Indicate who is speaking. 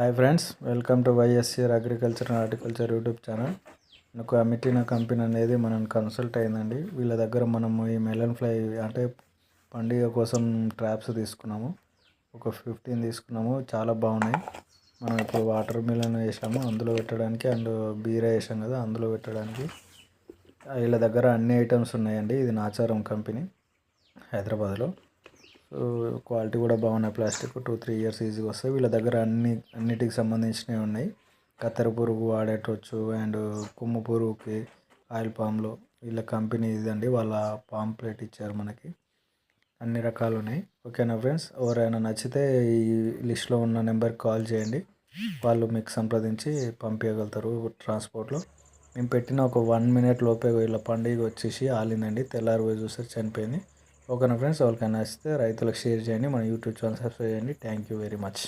Speaker 1: Hi friends welcome to YSR agriculture and horticulture YouTube channel నాకు అమిటినా company అనేది మనం కన్సల్ట్ అయిందండి. వీళ్ళ దగ్గర మనము ఈ మెలన్ ఫ్లై అంటే పండుగ కోసం ట్రాప్స్ తీసుకున్నాము. ఒక ఫిఫ్టీన్ తీసుకున్నాము. చాలా బాగున్నాయి. మనం ఇప్పుడు వాటర్ మిలన్ వేసాము. అందులో పెట్టడానికి అండ్ బీరా వేసాం కదా అందులో పెట్టడానికి. వీళ్ళ దగ్గర అన్ని ఐటమ్స్ ఉన్నాయండి. ఇది నాచారం కంపెనీ హైదరాబాద్లో. సో క్వాలిటీ కూడా బాగున్నాయి. ప్లాస్టిక్ టూ త్రీ ఇయర్స్ ఈజీగా వస్తాయి. వీళ్ళ దగ్గర అన్ని అన్నిటికి సంబంధించినవి ఉన్నాయి. కత్తెర పురుగు వాడేటవచ్చు అండ్ కొమ్ము పురుగుకి ఆయిల్ పామ్లో. వీళ్ళ కంపెనీ ఇదండి. వాళ్ళ పాంప్లెట్ ఇచ్చారు మనకి. అన్ని రకాలు ఉన్నాయి. ఓకేనా ఫ్రెండ్స్? ఎవరైనా నచ్చితే ఈ లిస్ట్లో ఉన్న నెంబర్కి కాల్ చేయండి. వాళ్ళు మీకు సంప్రదించి పంపించగలుగుతారు ట్రాన్స్పోర్ట్లో. మేము పెట్టిన ఒక వన్ మినిట్ లోపే వీళ్ళ పండుగ వచ్చేసి ఆలిందండి. తెల్లారి పోయి చూస్తే చనిపోయింది. ఓకేనా ఫ్రెండ్స్ ఎవరికైనా నచ్చితే రైతులకు షేర్ చేయండి మన యూట్యూబ్ ఛానల్ సబ్స్క్రైబ్ చేయండి. Thank you very much